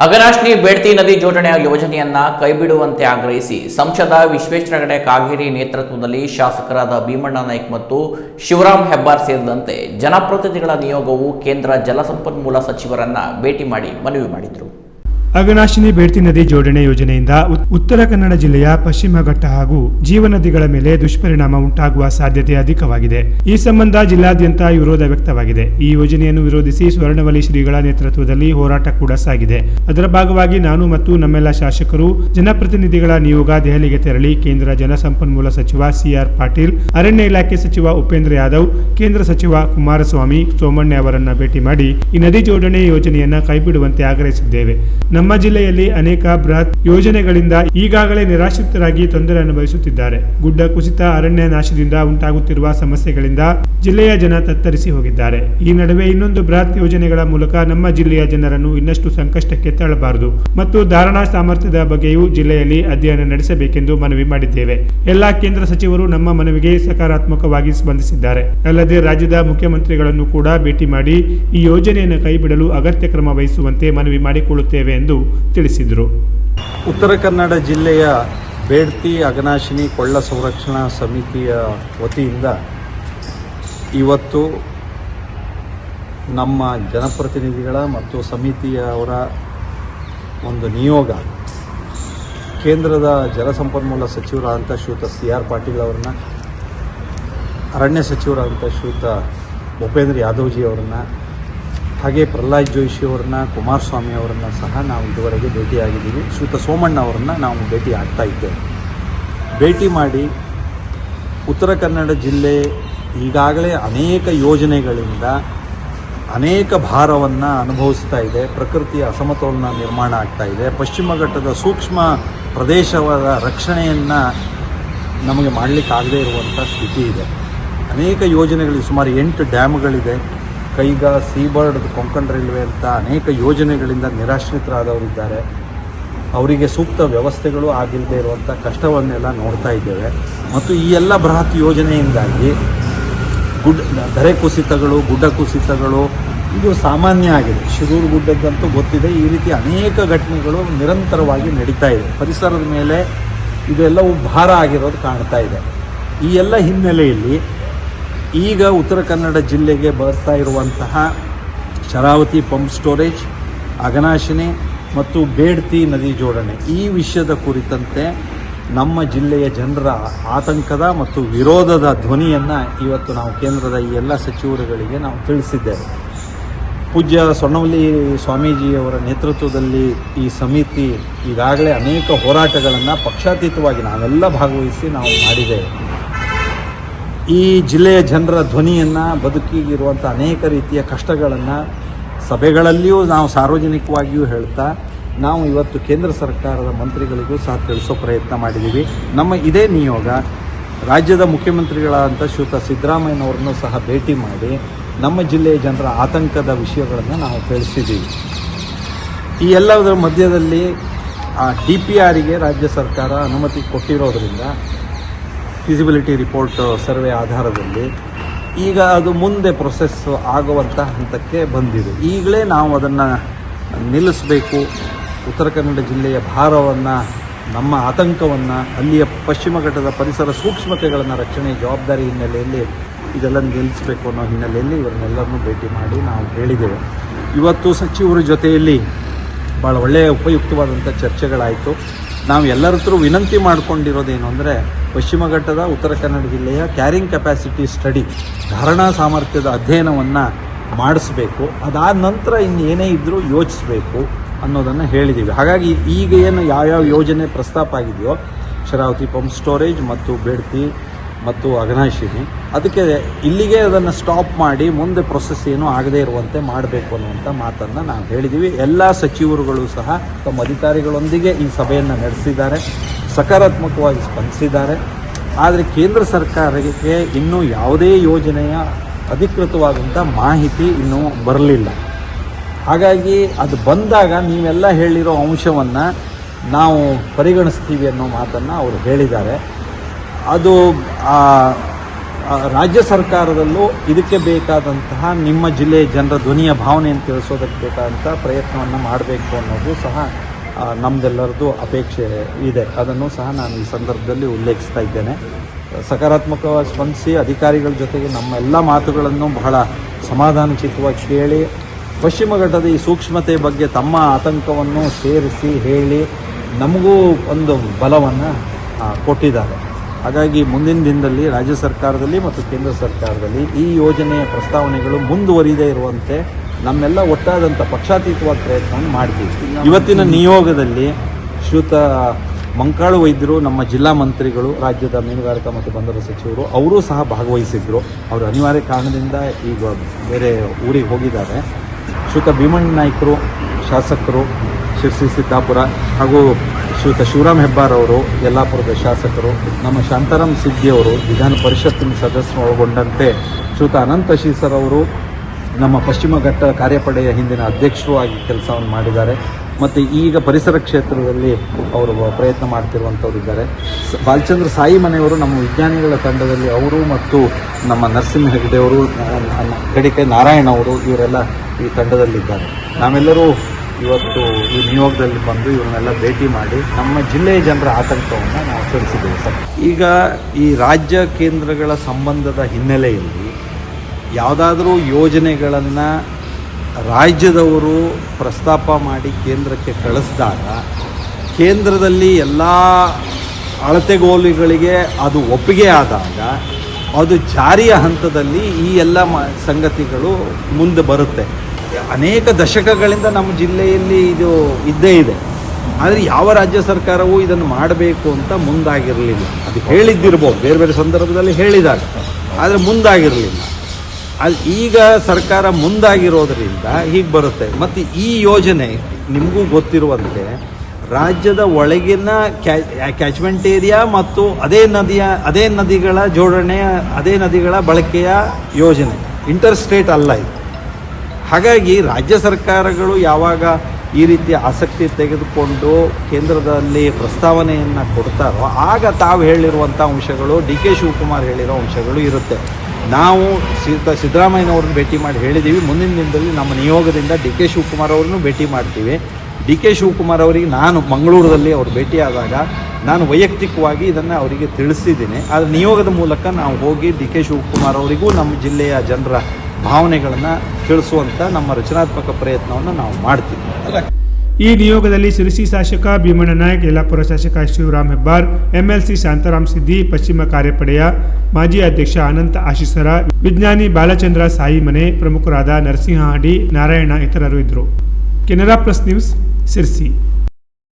ಅಗನಾಶ್ನಿ ಬೇಡ್ತಿ ನದಿ ಜೋಡಣೆಯ ಯೋಜನೆಯನ್ನ ಕೈಬಿಡುವಂತೆ ಆಗ್ರಹಿಸಿ ಸಂಸದ ವಿಶ್ವೇಶ್ವರ ಹೆಗಡೆ ಕಾಗೇರಿ ನೇತೃತ್ವದಲ್ಲಿ ಶಾಸಕರಾದ ಭೀಮಣ್ಣ ನಾಯ್ಕ ಮತ್ತು ಶಿವರಾಮ್ ಹೆಬ್ಬಾರ್ ಸೇರಿದಂತೆ ಜನಪ್ರತಿನಿಧಿಗಳ ನಿಯೋಗವು ಕೇಂದ್ರ ಜಲಸಂಪನ್ಮೂಲ ಸಚಿವರನ್ನ ಭೇಟಿ ಮಾಡಿ ಮನವಿ ಮಾಡಿದರು. ಅಘನಾಶಿನಿ ಬೇಡ್ತಿ ನದಿ ಜೋಡಣೆ ಯೋಜನೆಯಿಂದ ಉತ್- ಉತ್ತರ ಕನ್ನಡ ಜಿಲ್ಲೆಯ ಪಶ್ಚಿಮ ಘಟ್ಟ ಹಾಗೂ ಜೀವನದಿಗಳ ಮೇಲೆ ದುಷ್ಪರಿಣಾಮ ಉಂಟಾಗುವ ಸಾಧ್ಯತೆ ಅಧಿಕವಾಗಿದೆ. ಈ ಸಂಬಂಧ ಜಿಲ್ಲಾದ್ಯಂತ ವಿರೋಧ ವ್ಯಕ್ತವಾಗಿದೆ. ಈ ಯೋಜನೆಯನ್ನು ವಿರೋಧಿಸಿ ಸ್ವರ್ಣವಲಿ ಶ್ರೀಗಳ ನೇತೃತ್ವದಲ್ಲಿ ಹೋರಾಟ ಕೂಡ ಸಾಗಿದೆ. ಅದರ ಭಾಗವಾಗಿ ನಾನು ಮತ್ತು ನಮ್ಮೆಲ್ಲ ಶಾಸಕರು, ಜನಪ್ರತಿನಿಧಿಗಳ ನಿಯೋಗ ದೆಹಲಿಗೆ ತೆರಳಿ ಕೇಂದ್ರ ಜನಸಂಪನ್ಮೂಲ ಸಚಿವ ಸಿಆರ್ ಪಾಟೀಲ್, ಅರಣ್ಯ ಇಲಾಖೆ ಸಚಿವ ಉಪೇಂದ್ರ ಯಾದವ್, ಕೇಂದ್ರ ಸಚಿವ ಕುಮಾರಸ್ವಾಮಿ ಸೋಮಣ್ಣ ಅವರನ್ನ ಭೇಟಿ ಮಾಡಿ ಈ ನದಿ ಜೋಡಣೆ ಯೋಜನೆಯನ್ನ ಕೈಬಿಡುವಂತೆ ಆಗ್ರಹಿಸಿದ್ದೇವೆ. ನಮ್ಮ ಜಿಲ್ಲೆಯಲ್ಲಿ ಅನೇಕ ಬೃಹತ್ ಯೋಜನೆಗಳಿಂದ ಈಗಾಗಲೇ ನಿರಾಶ್ರಿತರಾಗಿ ತೊಂದರೆ ಅನುಭವಿಸುತ್ತಿದ್ದಾರೆ. ಗುಡ್ಡ ಕುಸಿತ, ಅರಣ್ಯ ನಾಶದಿಂದ ಉಂಟಾಗುತ್ತಿರುವ ಸಮಸ್ಯೆಗಳಿಂದ ಜಿಲ್ಲೆಯ ಜನ ತತ್ತರಿಸಿ ಹೋಗಿದ್ದಾರೆ. ಈ ನಡುವೆ ಇನ್ನೊಂದು ಬೃಹತ್ ಯೋಜನೆಗಳ ಮೂಲಕ ನಮ್ಮ ಜಿಲ್ಲೆಯ ಜನರನ್ನು ಇನ್ನಷ್ಟು ಸಂಕಷ್ಟಕ್ಕೆ ತಳ್ಳಬಾರದು ಮತ್ತು ಧಾರಣಾ ಸಾಮರ್ಥ್ಯದ ಬಗ್ಗೆಯೂ ಜಿಲ್ಲೆಯಲ್ಲಿ ಅಧ್ಯಯನ ನಡೆಸಬೇಕೆಂದು ಮನವಿ ಮಾಡಿದ್ದೇವೆ. ಎಲ್ಲಾ ಕೇಂದ್ರ ಸಚಿವರು ನಮ್ಮ ಮನವಿಗೆ ಸಕಾರಾತ್ಮಕವಾಗಿ ಸ್ಪಂದಿಸಿದ್ದಾರೆ. ಅಲ್ಲದೆ ರಾಜ್ಯದ ಮುಖ್ಯಮಂತ್ರಿಗಳನ್ನು ಕೂಡ ಭೇಟಿ ಮಾಡಿ ಈ ಯೋಜನೆಯನ್ನು ಕೈಬಿಡಲು ಅಗತ್ಯ ಕ್ರಮ ವಹಿಸುವಂತೆ ಮನವಿ ಮಾಡಿಕೊಳ್ಳುತ್ತೇವೆ ಎಂದು ತಿಳಿಸಿದರು. ಉತ್ತರ ಕನ್ನಡ ಜಿಲ್ಲೆಯ ಬೇಡ್ತಿ ಅಗನಾಶಿನಿ ಕೊಳ್ಳ ಸಂರಕ್ಷಣಾ ಸಮಿತಿಯ ವತಿಯಿಂದ ಇವತ್ತು ನಮ್ಮ ಜನಪ್ರತಿನಿಧಿಗಳ ಮತ್ತು ಸಮಿತಿಯವರ ಒಂದು ನಿಯೋಗ ಕೇಂದ್ರದ ಜಲಸಂಪನ್ಮೂಲ ಸಚಿವರಾದಂಥ ಶ್ರೀಯುತ ಸಿ ಆರ್ ಪಾಟೀಲ್ ಅವರನ್ನ, ಅರಣ್ಯ ಸಚಿವರಾದಂಥ ಶ್ರೀಯುತ ಭೂಪೇಂದ್ರ ಯಾದವ್ಜಿ ಅವರನ್ನ ಹಾಗೆ ಪ್ರಹ್ಲಾದ್ ಜೋಶಿ ಅವರನ್ನ, ಕುಮಾರಸ್ವಾಮಿ ಅವರನ್ನ ಸಹ ನಾವು ಇದುವರೆಗೆ ಭೇಟಿಯಾಗಿದ್ದೀವಿ. ಶ್ರೀತ ಸೋಮಣ್ಣ ಅವರನ್ನ ನಾವು ಭೇಟಿ ಆಗ್ತಾ ಇದ್ದೇವೆ. ಭೇಟಿ ಮಾಡಿ ಉತ್ತರ ಕನ್ನಡ ಜಿಲ್ಲೆ ಈಗಾಗಲೇ ಅನೇಕ ಯೋಜನೆಗಳಿಂದ ಅನೇಕ ಭಾರವನ್ನು ಅನುಭವಿಸ್ತಾ ಇದೆ. ಪ್ರಕೃತಿಯ ಅಸಮತೋಲನ ನಿರ್ಮಾಣ ಆಗ್ತಾ ಇದೆ. ಪಶ್ಚಿಮ ಘಟ್ಟದ ಸೂಕ್ಷ್ಮ ಪ್ರದೇಶವಾದ ರಕ್ಷಣೆಯನ್ನು ನಮಗೆ ಮಾಡಲಿಕ್ಕಾಗದೇ ಇರುವಂಥ ಸ್ಥಿತಿ ಇದೆ. ಅನೇಕ ಯೋಜನೆಗಳಿವೆ ಸುಮಾರು ಎಂಟು ಡ್ಯಾಮ್ಗಳಿದೆ. ಕೈಗಾ ಸೀಬರ್ಡ್ ಕೊಂಕಣ್ ರೈಲ್ವೆ ಅಂತ ಅನೇಕ ಯೋಜನೆಗಳಿಂದ ನಿರಾಶ್ರಿತರಾದವರಿದ್ದಾರೆ. ಅವರಿಗೆ ಸೂಕ್ತ ವ್ಯವಸ್ಥೆಗಳು ಆಗಿಲ್ಲದೆ ಇರುವಂಥ ಕಷ್ಟವನ್ನೆಲ್ಲ ನೋಡ್ತಾ ಇದ್ದೇವೆ. ಮತ್ತು ಈ ಎಲ್ಲ ಬೃಹತ್ ಯೋಜನೆಯಿಂದಾಗಿ ಗುಡ್, ಧರೆ ಕುಸಿತಗಳು, ಗುಡ್ಡ ಕುಸಿತಗಳು, ಇದು ಸಾಮಾನ್ಯ ಆಗಿದೆ. ಶಿರೂರು ಗುಡ್ಡದಂತೂ ಗೊತ್ತಿದೆ. ಈ ರೀತಿ ಅನೇಕ ಘಟನೆಗಳು ನಿರಂತರವಾಗಿ ನಡೀತಾ ಇದೆ. ಪರಿಸರದ ಮೇಲೆ ಇದೆಲ್ಲವೂ ಭಾರ ಆಗಿರೋದು ಕಾಣ್ತಾ ಇದೆ. ಈ ಎಲ್ಲ ಹಿನ್ನೆಲೆಯಲ್ಲಿ ಈಗ ಉತ್ತರ ಕನ್ನಡ ಜಿಲ್ಲೆಗೆ ಬರ್ತಾ ಇರುವಂತಹ ಶರಾವತಿ ಪಂಪ್ ಸ್ಟೋರೇಜ್, ಅಗನಾಶಿನಿ ಮತ್ತು ಬೇಡ್ತಿ ನದಿ ಜೋಡಣೆ. ಈ ವಿಷಯದ ಕುರಿತಂತೆ ನಮ್ಮ ಜಿಲ್ಲೆಯ ಜನರ ಆತಂಕದ ಮತ್ತು ವಿರೋಧದ ಧ್ವನಿಯನ್ನು ಇವತ್ತು ನಾವು ಕೇಂದ್ರದ ಈ ಎಲ್ಲ ಸಚಿವರುಗಳಿಗೆ ನಾವು ತಿಳಿಸಿದ್ದೇವೆ. ಪೂಜ್ಯ ಸೊಣ್ಣವಲ್ಲಿ ಸ್ವಾಮೀಜಿಯವರ ನೇತೃತ್ವದಲ್ಲಿ ಈ ಸಮಿತಿ ಈಗಾಗಲೇ ಅನೇಕ ಹೋರಾಟಗಳನ್ನು ಪಕ್ಷಾತೀತವಾಗಿ ನಾವೆಲ್ಲ ಭಾಗವಹಿಸಿ ನಾವು ಮಾಡಿದ್ದೇವೆ. ಈ ಜಿಲ್ಲೆಯ ಜನರ ಧ್ವನಿಯನ್ನು ಬದುಕಿಗಿರುವಂಥ ಅನೇಕ ರೀತಿಯ ಕಷ್ಟಗಳನ್ನು ಸಭೆಗಳಲ್ಲಿಯೂ ನಾವು ಸಾರ್ವಜನಿಕವಾಗಿಯೂ ಹೇಳ್ತಾ, ನಾವು ಇವತ್ತು ಕೇಂದ್ರ ಸರ್ಕಾರದ ಮಂತ್ರಿಗಳಿಗೂ ಸಹ ತಿಳಿಸೋ ಪ್ರಯತ್ನ ಮಾಡಿದ್ದೀವಿ ನಮ್ಮ ಇದೇ ನಿಯೋಗ ರಾಜ್ಯದ ಮುಖ್ಯಮಂತ್ರಿಗಳಾದಂಥ ಶ್ರೀಯುತ ಸಿದ್ದರಾಮಯ್ಯನವರನ್ನು ಸಹ ಭೇಟಿ ಮಾಡಿ ನಮ್ಮ ಜಿಲ್ಲೆಯ ಜನರ ಆತಂಕದ ವಿಷಯಗಳನ್ನು ನಾವು ತಿಳಿಸಿದ್ದೀವಿ ಈ ಎಲ್ಲದರ ಮಧ್ಯದಲ್ಲಿ ಡಿ ಪಿ ಆರಿಗೆ ರಾಜ್ಯ ಸರ್ಕಾರ ಅನುಮತಿ ಕೊಟ್ಟಿರೋದ್ರಿಂದ ಫಿಸಿಬಿಲಿಟಿ ರಿಪೋರ್ಟ್ ಸರ್ವೆ ಆಧಾರದಲ್ಲಿ. ಈಗ ಅದು ಮುಂದೆ ಪ್ರೊಸೆಸ್ ಆಗುವಂಥ ಹಂತಕ್ಕೆ ಬಂದಿದೆ. ಈಗಲೇ ನಾವು ಅದನ್ನು ನಿಲ್ಲಿಸಬೇಕು. ಉತ್ತರ ಕನ್ನಡ ಜಿಲ್ಲೆಯ ಭಾರವನ್ನು, ನಮ್ಮ ಆತಂಕವನ್ನು, ಅಲ್ಲಿಯ ಪಶ್ಚಿಮ ಘಟ್ಟದ ಪರಿಸರ ಸೂಕ್ಷ್ಮತೆಗಳನ್ನು ರಕ್ಷಣೆ ಜವಾಬ್ದಾರಿ ಹಿನ್ನೆಲೆಯಲ್ಲಿ ಇದೆಲ್ಲ ನಿಲ್ಲಿಸಬೇಕು ಅನ್ನೋ ಹಿನ್ನೆಲೆಯಲ್ಲಿ ಇವರನ್ನೆಲ್ಲರನ್ನೂ ಭೇಟಿ ಮಾಡಿ ನಾವು ಹೇಳಿದ್ದೇವೆ. ಇವತ್ತು ಸಚಿವರ ಜೊತೆಯಲ್ಲಿ ಭಾಳ ಒಳ್ಳೆಯ ಉಪಯುಕ್ತವಾದಂಥ ಚರ್ಚೆಗಳಾಯಿತು. ನಾವು ಎಲ್ಲರ ಹತ್ರ ವಿನಂತಿ ಮಾಡಿಕೊಂಡಿರೋದೇನು ಅಂದರೆ ಪಶ್ಚಿಮ ಘಟ್ಟದ ಉತ್ತರ ಕನ್ನಡ ಜಿಲ್ಲೆಯ ಕ್ಯಾರಿಂಗ್ ಕೆಪ್ಯಾಸಿಟಿ ಸ್ಟಡಿ ಧಾರಣಾ ಸಾಮರ್ಥ್ಯದ ಅಧ್ಯಯನವನ್ನು ಮಾಡಿಸ್ಬೇಕು. ಅದಾದ ನಂತರ ಇನ್ನೇನೇ ಇದ್ದರೂ ಯೋಚಿಸಬೇಕು ಅನ್ನೋದನ್ನು ಹೇಳಿದ್ದೀವಿ ಹಾಗಾಗಿ ಈಗ ಏನು ಯಾವ್ಯಾವ ಯೋಜನೆ ಪ್ರಸ್ತಾಪ ಆಗಿದೆಯೋ, ಶರಾವತಿ ಪಂಪ್ ಸ್ಟೋರೇಜ್ ಮತ್ತು ಬೇಡ್ತಿ ಮತ್ತು ಅಘನಾಶಿನಿ ಅದಕ್ಕೆ ಇಲ್ಲಿಗೆ ಅದನ್ನು ಸ್ಟಾಪ್ ಮಾಡಿ ಮುಂದೆ ಪ್ರೊಸೆಸ್ ಏನು ಆಗದೇ ಇರುವಂತೆ ಮಾಡಬೇಕು ಅನ್ನುವಂಥ ಮಾತನ್ನು ನಾವು ಹೇಳಿದ್ದೀವಿ ಎಲ್ಲ ಸಚಿವರುಗಳು ಸಹ ತಮ್ಮ ಅಧಿಕಾರಿಗಳೊಂದಿಗೆ ಈ ಸಭೆಯನ್ನು ನಡೆಸಿದ್ದಾರೆ. ಸಕಾರಾತ್ಮಕವಾಗಿ ಸ್ಪಂದಿಸಿದ್ದಾರೆ. ಆದರೆ ಕೇಂದ್ರ ಸರ್ಕಾರಕ್ಕೆ ಇನ್ನೂ ಯಾವುದೇ ಯೋಜನೆಯ ಅಧಿಕೃತವಾದಂಥ ಮಾಹಿತಿ ಇನ್ನೂ ಬರಲಿಲ್ಲ. ಹಾಗಾಗಿ ಅದು ಬಂದಾಗ ನೀವೆಲ್ಲ ಹೇಳಿರೋ ಅಂಶವನ್ನು ನಾವು ಪರಿಗಣಿಸ್ತೀವಿ ಅನ್ನೋ ಮಾತನ್ನು ಅವರು ಹೇಳಿದ್ದಾರೆ. ಅದು ರಾಜ್ಯ ಸರ್ಕಾರದಲ್ಲೂ ಇದಕ್ಕೆ ಬೇಕಾದಂತಹ ನಿಮ್ಮ ಜಿಲ್ಲೆಯ ಜನರ ಧ್ವನಿಯ ಭಾವನೆಯನ್ನು ತಿಳಿಸೋದಕ್ಕೆ ಬೇಕಾದಂಥ ಪ್ರಯತ್ನವನ್ನು ಮಾಡಬೇಕು ಅನ್ನೋದು ಸಹ ಆ, ನಮ್ದೆಲ್ಲರದ್ದು ಅಪೇಕ್ಷೆ ಇದೆ. ಅದನ್ನು ಸಹ ನಾನು ಈ ಸಂದರ್ಭದಲ್ಲಿ ಉಲ್ಲೇಖಿಸ್ತಾ ಇದ್ದೇನೆ. ಸಕಾರಾತ್ಮಕವಾಗಿ ಸ್ಪಂದಿಸಿ ಅಧಿಕಾರಿಗಳ ಜೊತೆಗೆ ನಮ್ಮ ಎಲ್ಲ ಮಾತುಗಳನ್ನು ಬಹಳ ಸಮಾಧಾನಚಿತವಾಗಿ ಕೇಳಿ ಪಶ್ಚಿಮ ಘಟ್ಟದ ಈ ಸೂಕ್ಷ್ಮತೆ ಬಗ್ಗೆ ತಮ್ಮ ಆತಂಕವನ್ನು ಸೇರಿಸಿ ಹೇಳಿ ನಮಗೂ ಒಂದು ಬಲವನ್ನು ಕೊಟ್ಟಿದ್ದಾರೆ. ಹಾಗಾಗಿ ಮುಂದಿನ ದಿನದಲ್ಲಿ ರಾಜ್ಯ ಸರ್ಕಾರದಲ್ಲಿ ಮತ್ತು ಕೇಂದ್ರ ಸರ್ಕಾರದಲ್ಲಿ ಈ ಯೋಜನೆಯ ಪ್ರಸ್ತಾವನೆಗಳು ಮುಂದುವರಿದೇ ಇರುವಂತೆ ನಮ್ಮೆಲ್ಲ ಒಟ್ಟಾದಂಥ ಪಕ್ಷಾತೀತವಾದ ಪ್ರಯತ್ನವನ್ನು ಮಾಡ್ತೀವಿ. ಇವತ್ತಿನ ನಿಯೋಗದಲ್ಲಿ ಶ್ರೀಯುತ ಮಂಕಾಳು ವೈದ್ಯರು, ನಮ್ಮ ಜಿಲ್ಲಾ ಮಂತ್ರಿಗಳು, ರಾಜ್ಯದ ಮೀನುಗಾರಿಕಾ ಮತ್ತು ಬಂದರು ಸಚಿವರು, ಅವರೂ ಸಹ ಭಾಗವಹಿಸಿದ್ರು. ಅವರು ಅನಿವಾರ್ಯ ಕಾರಣದಿಂದ ಈಗ ಬೇರೆ ಊರಿಗೆ ಹೋಗಿದ್ದಾರೆ. ಶ್ರೀಯುತ ಭೀಮಣ್ಣ ನಾಯ್ಕರು, ಶಾಸಕರು ಶಿರ್ಸಿ ಸಿದ್ದಾಪುರ ಹಾಗೂ ಶ್ರೀಯುತ ಶಿವರಾಮ್ ಹೆಬ್ಬಾರ್ ಅವರು, ಯಲ್ಲಾಪುರದ ಶಾಸಕರು, ನಮ್ಮ ಶಾಂತಾರಾಮ್ ಸಿದ್ದಿಯವರು, ವಿಧಾನ ಪರಿಷತ್ತಿನ ಸದಸ್ಯರು ಒಳಗೊಂಡಂತೆ ಶ್ರೀಯುತ ಅನಂತ ಶೀಸರ್ ಅವರು ನಮ್ಮ ಪಶ್ಚಿಮ ಘಟ್ಟ ಕಾರ್ಯಪಡೆಯ ಹಿಂದಿನ ಅಧ್ಯಕ್ಷರು ಆಗಿ ಕೆಲಸವನ್ನು ಮಾಡಿದ್ದಾರೆ. ಮತ್ತು ಈಗ ಪರಿಸರ ಕ್ಷೇತ್ರದಲ್ಲಿ ಅವರು ಪ್ರಯತ್ನ ಮಾಡ್ತಿರುವಂಥವ್ರು ಇದ್ದಾರೆ. ಬಾಲಚಂದ್ರ ಸಾಯಿ ಮನೆಯವರು ನಮ್ಮ ವಿಜ್ಞಾನಿಗಳ ತಂಡದಲ್ಲಿ ಅವರು ಮತ್ತು ನಮ್ಮ ನರಸಿಂಹ ಹೆಗ್ಡೆಯವರು ಕಡಿಕೆ ನಾರಾಯಣ ಅವರು ಇವರೆಲ್ಲ ಈ ತಂಡದಲ್ಲಿದ್ದಾರೆ. ನಾವೆಲ್ಲರೂ ಇವತ್ತು ಈ ನಿಯೋಗದಲ್ಲಿ ಬಂದು ಇವರನ್ನೆಲ್ಲ ಭೇಟಿ ಮಾಡಿ ನಮ್ಮ ಜಿಲ್ಲೆಯ ಜನರ ಆತಂಕವನ್ನು ನಾವು ತಿಳಿಸಿದ್ದೇವೆ ಸರ್. ಈಗ ಈ ರಾಜ್ಯ ಕೇಂದ್ರಗಳ ಸಂಬಂಧದ ಹಿನ್ನೆಲೆಯಲ್ಲಿ ಯಾವುದಾದ್ರೂ ಯೋಜನೆಗಳನ್ನು ರಾಜ್ಯದವರು ಪ್ರಸ್ತಾಪ ಮಾಡಿ ಕೇಂದ್ರಕ್ಕೆ ಕಳಿಸಿದಾಗ ಕೇಂದ್ರದಲ್ಲಿ ಎಲ್ಲ ಅಳತೆಗೋಲುಗಳಿಗೆ ಅದು ಒಪ್ಪಿಗೆ ಆದಾಗ ಅದು ಜಾರಿಯ ಹಂತದಲ್ಲಿ ಈ ಎಲ್ಲ ಮ ಸಂಗತಿಗಳು ಮುಂದೆ ಬರುತ್ತೆ. ಅನೇಕ ದಶಕಗಳಿಂದ ನಮ್ಮ ಜಿಲ್ಲೆಯಲ್ಲಿ ಇದು ಇದ್ದೇ ಇದೆ. ಆದರೆ ಯಾವ ರಾಜ್ಯ ಸರ್ಕಾರವೂ ಇದನ್ನು ಮಾಡಬೇಕು ಅಂತ ಮುಂದಾಗಿರಲಿಲ್ಲ. ಅದು ಹೇಳಿದ್ದಿರ್ಬೋದು, ಬೇರೆ ಬೇರೆ ಸಂದರ್ಭದಲ್ಲಿ ಹೇಳಿದಾಗ ಆದರೆ ಮುಂದಾಗಿರಲಿಲ್ಲ. ಅದು ಈಗ ಸರ್ಕಾರ ಮುಂದಾಗಿರೋದ್ರಿಂದ ಹೀಗೆ ಬರುತ್ತೆ. ಮತ್ತು ಈ ಯೋಜನೆ ನಿಮಗೂ ಗೊತ್ತಿರುವಂತೆ ರಾಜ್ಯದ ಒಳಗಿನ ಕ್ಯಾಚ್ಮೆಂಟ್ ಏರಿಯಾ ಮತ್ತು ಅದೇ ನದಿಯ, ಅದೇ ನದಿಗಳ ಜೋಡಣೆಯ ಅದೇ ನದಿಗಳ ಬಳಕೆಯ ಯೋಜನೆ. ಇಂಟರ್ ಸ್ಟೇಟ್ ಅಲ್ಲ ಇದು. ಹಾಗಾಗಿ ರಾಜ್ಯ ಸರ್ಕಾರಗಳು ಯಾವಾಗ ಈ ರೀತಿಯ ಆಸಕ್ತಿ ತೆಗೆದುಕೊಂಡು ಕೇಂದ್ರದಲ್ಲಿ ಪ್ರಸ್ತಾವನೆಯನ್ನು ಕೊಡ್ತಾರೋ, ಆಗ ತಾವು ಹೇಳಿರುವಂಥ ಅಂಶಗಳು, ಡಿ ಕೆ ಶಿವಕುಮಾರ್ ಹೇಳಿರೋ ಅಂಶಗಳು ಇರುತ್ತೆ. ನಾವು ಸಿದ್ದ ಸಿದ್ದರಾಮಯ್ಯನವ್ರನ್ನ ಭೇಟಿ ಮಾಡಿ ಹೇಳಿದ್ದೀವಿ ಮುಂದಿನ ದಿನದಲ್ಲಿ ನಮ್ಮ ನಿಯೋಗದಿಂದ ಡಿ ಕೆ ಶಿವಕುಮಾರ್ ಅವ್ರನ್ನೂ ಭೇಟಿ ಮಾಡ್ತೀವಿ. ಡಿ ಕೆ ಶಿವಕುಮಾರ್ ಅವರಿಗೆ ನಾನು ಮಂಗಳೂರಲ್ಲಿ ಅವ್ರು ಭೇಟಿಯಾದಾಗ ನಾನು ವೈಯಕ್ತಿಕವಾಗಿ ಇದನ್ನು ಅವರಿಗೆ ತಿಳಿಸಿದ್ದೀನಿ. ಆದರೆ ನಿಯೋಗದ ಮೂಲಕ ನಾವು ಹೋಗಿ ಡಿ ಕೆ ಶಿವಕುಮಾರ್ ಅವರಿಗೂ ನಮ್ಮ ಜಿಲ್ಲೆಯ ಜನರ ಭಾವನೆಗಳನ್ನು ತಿಳಿಸುವಂಥ ನಮ್ಮ ರಚನಾತ್ಮಕ ಪ್ರಯತ್ನವನ್ನು ನಾವು ಮಾಡ್ತೀವಿ. ಈ ನಿಯೋಗದಲ್ಲಿ ಶಿರಸಿ ಶಾಸಕ ಭೀಮಣ್ಣ ನಾಯಕ್, ಯಲ್ಲಾಪುರ ಶಾಸಕ ಶಿವರಾಮ್ ಹೆಬ್ಬಾರ್, ಎಂಎಲ್ಸಿ ಶಾಂತಾರಾಮ್ ಸಿದ್ದಿ ಪಶ್ಚಿಮ ಕಾರ್ಯಪಡೆಯ ಮಾಜಿ ಅಧ್ಯಕ್ಷ ಅನಂತ ಆಶೀಸರ, ವಿಜ್ಞಾನಿ ಬಾಲಚಂದ್ರ ಸಾಯಿ ಮನೆ ಪ್ರಮುಖರಾದ ನರಸಿಂಹ ಹಾಡಿ, ನಾರಾಯಣ ಇತರರು ಇದ್ದರು. Canara plus news Sirsi